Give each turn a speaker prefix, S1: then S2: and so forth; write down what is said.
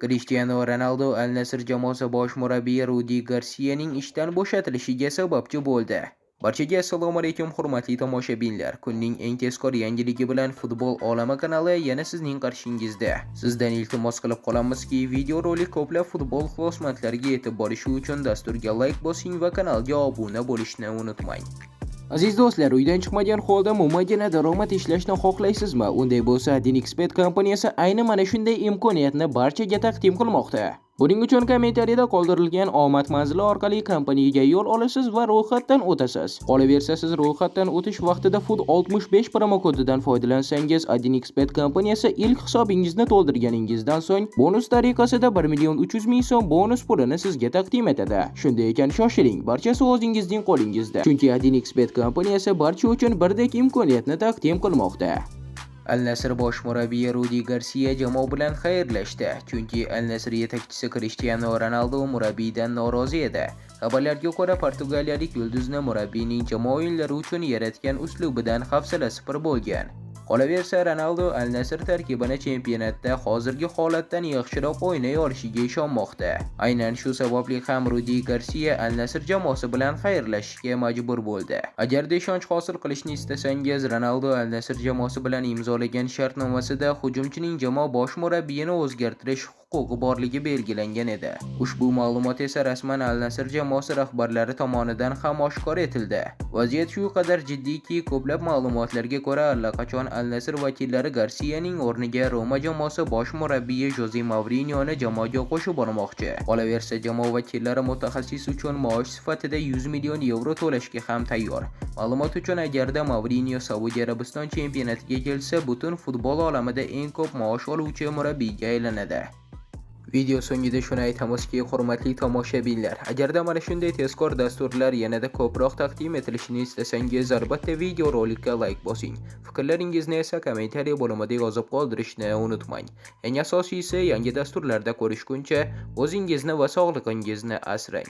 S1: Krishtianu Ronaldu Al Nassr jamoasi bosh murabbiyi Rudi Garsiyaning ishdan bo'shatilishiga sababchi bo'ldi. Barchaga assalomu alaykum hurmatli tomoshabinlar. Kunning eng tezkor yangiligi bilan Futbol olami kanali yana sizning qarshingizda. Sizdan iltimos qilib qolamizki, video rolik ko'plab futbol ixlosmandlariga yetib borishi uchun dasturga like bosing va kanalga obuna bo'lishni unutmang. Aziz do'stlar, uydan chiqmagan holda mo'maygina daromad ishlashni xohlaysizmi? Unday bo'lsa, dinexpert kompaniyasi ayni mana shunday imkoniyatni barchaga taqdim qilmoqda. Buning uchun kommentariyada qoldirilgan omad manzili orqali kompaniyaga yo'l olasiz va ro'yxatdan o'tasiz. Qolaversa, siz ro'yxatdan o'tish vaqtida Food 65 promo kodidan foydalansangiz, Adinxbet kompaniyasi ilk hisobingizni to'ldirganingizdan so'ng bonus tariqasida 1 million 300 ming so'm bonus pulini sizga taqdim etadi. Shunday ekan, shoshiling, barchasi o'zingizning qo'lingizda. Chunki Adinxbet kompaniyasi barcha uchun birdek imkoniyatni taqdim qilmoqda. Al nasr bosh murabbiyi Rudi Garsiya jamoa bilan xayrlashdi, chunki Al nasr yetakchisi Krishtianu Ronaldu murabbiydan norozi edi. Xabarlarga ko'ra, portugaliyalik yulduzni murabbiyning jamoa o'yinlari uchun yaratgan uslubidan hafsalasi pir bo'lgan. Qolaversa, Ronaldu Al Nassr tarkibini chempionatda hozirgi holatdan yaxshiroq o'ynay olishiga ishonmoqda. Aynan shu sababli ham Rudi Garcia Al Nassr jamoasi bilan xayrlashishga majbur bo'ldi. Agarda ishonch hosil qilishni istasangiz, Ronaldu Al Nassr jamoasi bilan imzolagan shartnomasida hujumchining jamoa bosh murabbiyini o'zgartirish huquqi borligi belgilangan edi. Ushbu ma'lumot esa rasman al nasr jamoasi rahbarlari tomonidan ham oshkor etildi. Vaziyat shu qadar jiddiyki, ko'plab ma'lumotlarga ko'ra allaqachon al nasr vakillari Garsiyaning o'rniga Roma jamoasi bosh murabbiyi Jose Mourinyo'ni jamoaga qo'shib bormoqchi. Qolaversa, jamoa vakillari mutaxassis uchun maosh sifatida 100 million yevro to'lashga ham tayyor. Ma'lumot uchun, agarda Mourinyo Saudiya Arabiston chempionatiga kelsa, butun futbol olamida eng ko'p maosh oluvchi murabbiyga aylanadi. Video so'ngida shuni aytamizki, hurmatli tomoshabinlar, agarda mana shunday tezkor dasturlar yanada ko'proq taqdim etilishini istasangiz, albatta video rolikka like bosing. Fikrlaringizni esa kommentariy bo'limida yozib qoldirishni unutmang. Eng asosiysi, yangi dasturlarda ko'rishguncha o'zingizni va sog'lig'ingizni asrang.